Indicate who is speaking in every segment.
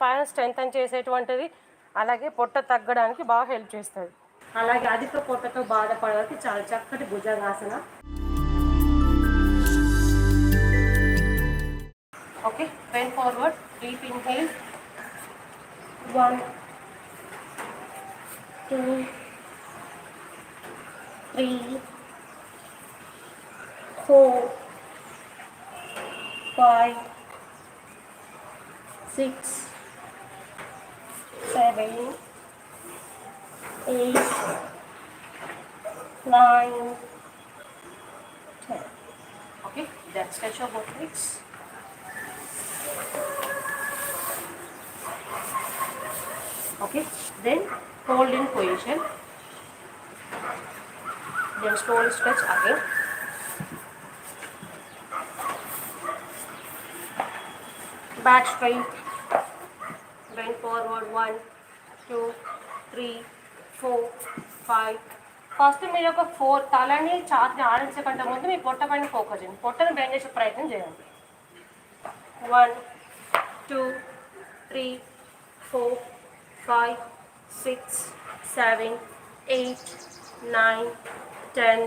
Speaker 1: పైన స్ట్రెంగ్ చేసేటువంటిది అలాగే పొట్ట తగ్గడానికి బాగా హెల్ప్ చేస్తుంది. అలాగే అధిక పొట్టతో బాధపడడానికి చాలా చక్కటి Bhujangasana okay bend forward deep inhale one two three four five six seven, eight, nine, ten. Okay, then stretch your both legs. Okay, then hold in position. Then slowly stretch again. Back straight. bend forward one, two, three, four, five. First మీరు ఒక four తలని చాతిని ఆడించకంటే ముందు మీ పొట్ట పైన focus చేయండి పొట్టను bend చేసే ప్రయత్నం చేయండి one two three four five six seven eight nine ten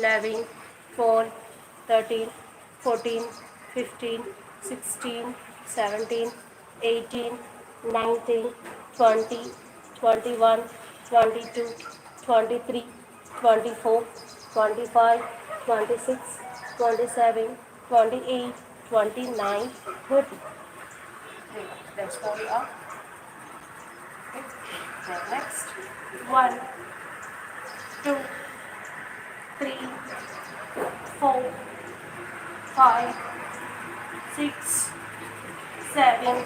Speaker 1: eleven twelve thirteen fourteen fifteen sixteen seventeen eighteen 19, 20, 21, 22, 23, 24, 25, 26, 27, 28, 29, 30. That's all we are. Okay. Next, 1, 2, 3, 4, 5, 6, 7,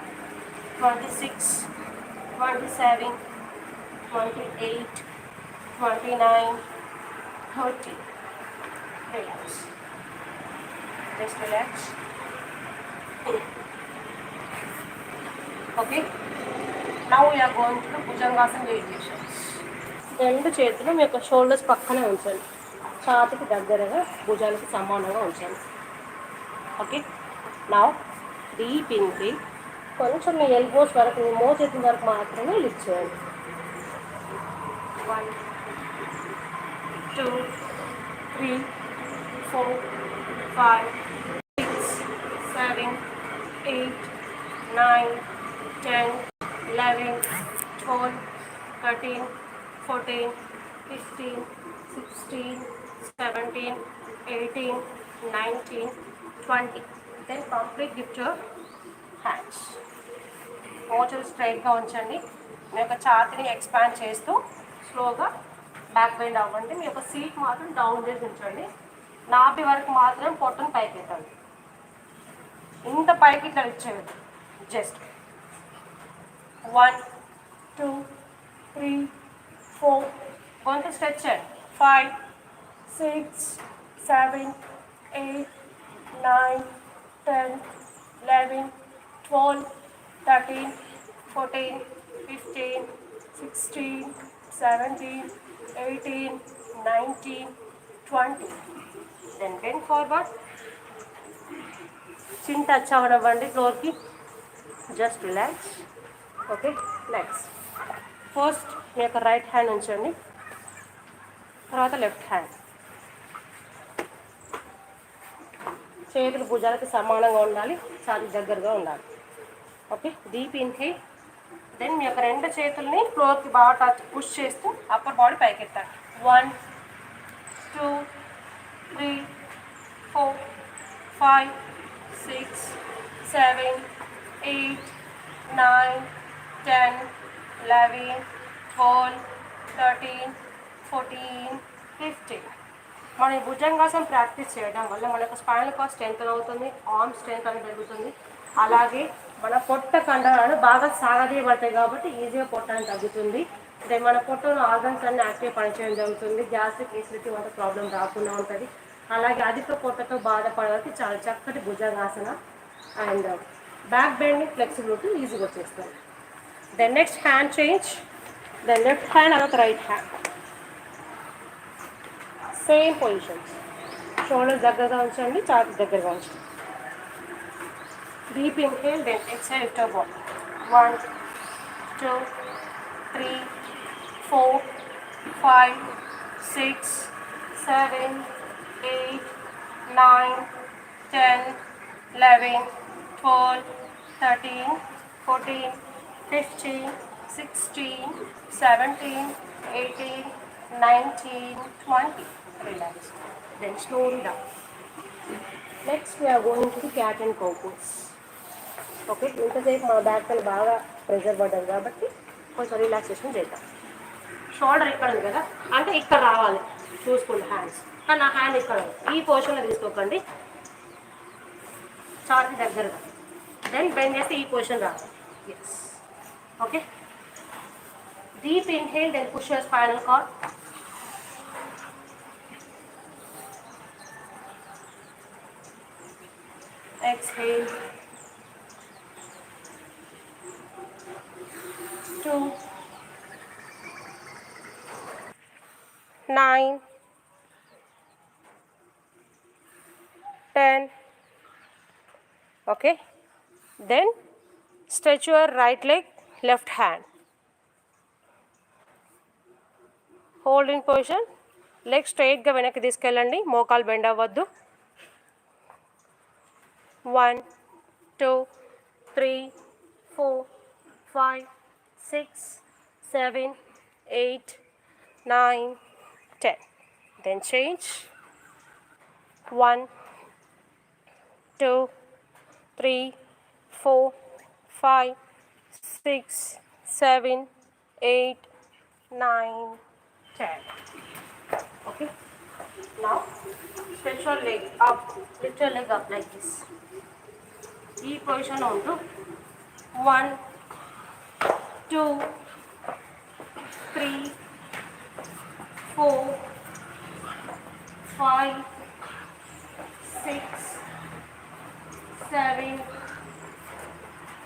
Speaker 1: 26, 27, 28, 29, 30. Relax. Just relax. Okay. Now we are going to the Bhujangasana variations. రెండు చేతులు మీ యొక్క shoulders పక్కనే ఉంచండి ఛాతికి దగ్గరగా భుజానికి సమానంగా ఉంచండి okay నా డీప్ ఇన్హేల్ కొంచెం మీ ఎల్బోస్ వరకు మీ మోచేతి వరకు మాత్రమే లిఫ్ట్ చేయండి one two three four five six seven eight nine ten eleven twelve thirteen fourteen fifteen sixteen seventeen eighteen nineteen twenty then complete gift your hands మోచులు స్ట్రైట్గా ఉంచండి. మీ యొక్క ఛాతిని ఎక్స్పాండ్ చేస్తూ స్లోగా బ్యాక్ బెండ్ అవ్వండి. మీ యొక్క సీట్ మాత్రం డౌన్ చేసి ఉంచండి. నాభి వరకు మాత్రం పొట్టును పైకి ఎత్తండి. ఇంత పైకి ఇట్లా ఇచ్చేయద్దు just one two three four గొంతు స్ట్రెచ్ చేయండి. Five six seven eight nine ten eleven phone thirteen fourteen fifteen sixteen seventeen eighteen nineteen twenty. Then bend forward chin touch అవ్వనివ్వండి ఫ్లోర్కి. Just relax okay next first మీ యొక్క right hand ఉంచండి. తర్వాత left hand చేతులు భుజాలకి సమానంగా ఉండాలి చాలా దగ్గరగా ఉండాలి. ఓకే డీప్ ఇన్హేల్ దెన్ మీ యొక్క రెండు చేతుల్ని ఫ్లోర్కి బాగా టచ్ పుష్ చేస్తూ అప్పర్ బాడీ పైకి one two three four five six seven eight nine ten eleven twelve thirteen fourteen fifteen మనం ఈ భుజంగాసనం ప్రాక్టీస్ చేయడం వల్ల మన యొక్క స్పైనల్ కాస్ట్ స్ట్రెంత్ అవుతుంది ఆర్మ్ స్ట్రెంత్ అని పెరుగుతుంది. అలాగే మన పొట్ట కండరాలు బాగా సాగదీయబడతాయి కాబట్టి ఈజీగా పొట్ట తగ్గుతుంది. అంటే మన పొట్టలో ఆర్గన్స్ అన్ని యాక్టివ్ పనిచేయడం జరుగుతుంది. గ్యాస్ట్రిక్ ఎసిడిటీ వంటి ప్రాబ్లం రాకుండా ఉంటుంది. అలాగే అధిక పొట్టతో బాధపడడానికి చాలా చక్కటి Bhujangasana and back bending flexibility ఈజీగా వచ్చేస్తుంది. Then next hand change then left hand అదొక right hand same positions shoulders దగ్గరగా ఉంచండి చార్ట్ దగ్గరగా ఉంచండి. Deep inhale, then exhale to go. One, two, three, four, five, six, seven, eight, nine, ten, eleven, twelve, thirteen, fourteen, fifteen, sixteen, seventeen, eighteen, nineteen, twenty. Relax. Then slowly down. Next, we are going to the cat and cow pose. Okay ఇంతసేపు మన back పైన బాగా pressure పడ్డది కాబట్టి కొంచెం relaxation చేద్దాం. Shoulder ఇక్కడ ఉంది కదా అంటే ఇక్కడ రావాలి. చూసుకోండి హ్యాండ్స్ కానీ నా హ్యాండ్ ఇక్కడ ఉంది. ఈ పోర్షన్లో తీసుకోకండి. చార్ట్ దగ్గరగా. దెన్ బెండ్ చేస్తే ఈ పొజిషన్ రావాలి yes okay? Deep inhale then push your spinal cord exhale two. Nine. Ten. Okay. Then stretch your right leg left hand. Hold in position leg స్ట్రైట్గా వెనక్కి తీసుకెళ్ళండి. మోకాలు బెండ్ అవ్వద్దు. One two three four five 6, 7, 8, 9, 10. Then change. 1, 2, 3, 4, 5, 6, 7, 8, 9, 10. Okay. Now stretch your leg up, lift your leg up like this. E position onto 1, two three four five six seven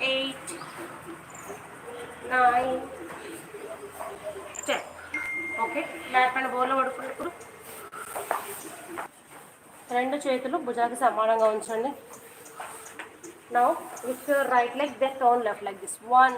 Speaker 1: eight nine ten. Okay lap బోర్లో పడుకున్నప్పుడు రెండు చేతులు భుజాకి సమానంగా ఉంచండి. Now with right leg then tone left like this one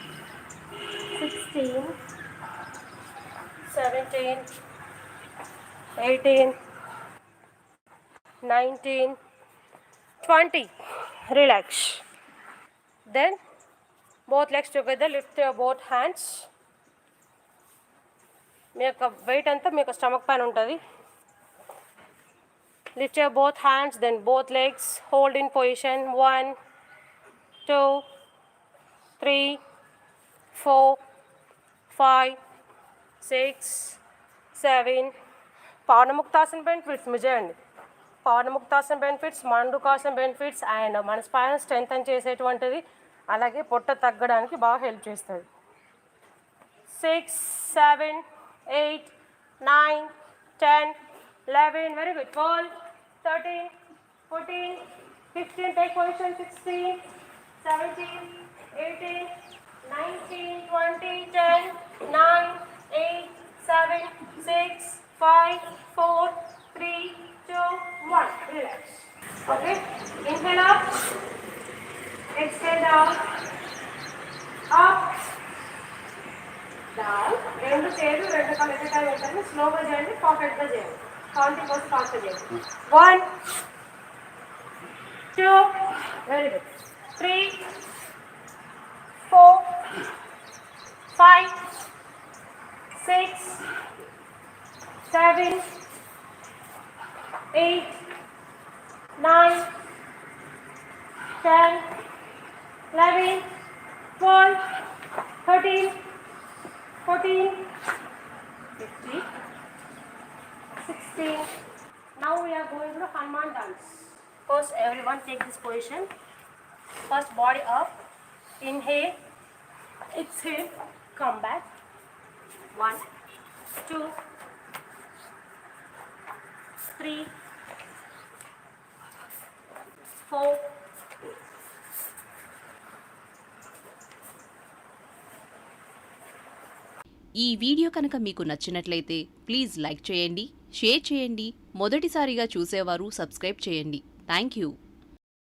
Speaker 1: sixteen, seventeen, eighteen, nineteen, twenty. Relax. Then both legs together, lift your both hands. మీ యొక్క wait అంతా మీ యొక్క స్టమక్ పైన ఉంటుంది lift your both hands then both legs hold in position one two three four five six seven పౌర్ణముక్తాసన benefits మీరు పౌర్ణముక్తాసన benefits మండుకాసన benefits and మన spine strength చేసేటువంటిది. అలాగే పొట్ట తగ్గడానికి బాగా హెల్ప్ చేస్తుంది. Six seven eight nine ten eleven very good twelve thirteen fourteen fifteen take position sixteen seventeen eighteen nineteen twenty ten nine eight seven six five four three two one relax okay inhale up extend down up down రెండు చేతులు రెండు కాళ్ళు ఎక్కడ పెట్టండి స్లోగా చేయండి పర్ఫెక్ట్గా చేయండి కౌంటింగ్ కోసం ఫాస్ట్గా చేయండి one two very good three five, six, seven, eight, nine, ten, eleven, twelve, thirteen, fourteen, fifteen, sixteen. Now we are going to Hanuman dance. First, everyone take this position. First, body up. Inhale. Exhale. Come back. One, two, three, four,
Speaker 2: ఈ video కనుక మీకు నచ్చినట్లయితే please like చేయండి share చేయండి మొదటిసారిగా చూసేవారు subscribe చేయండి thank you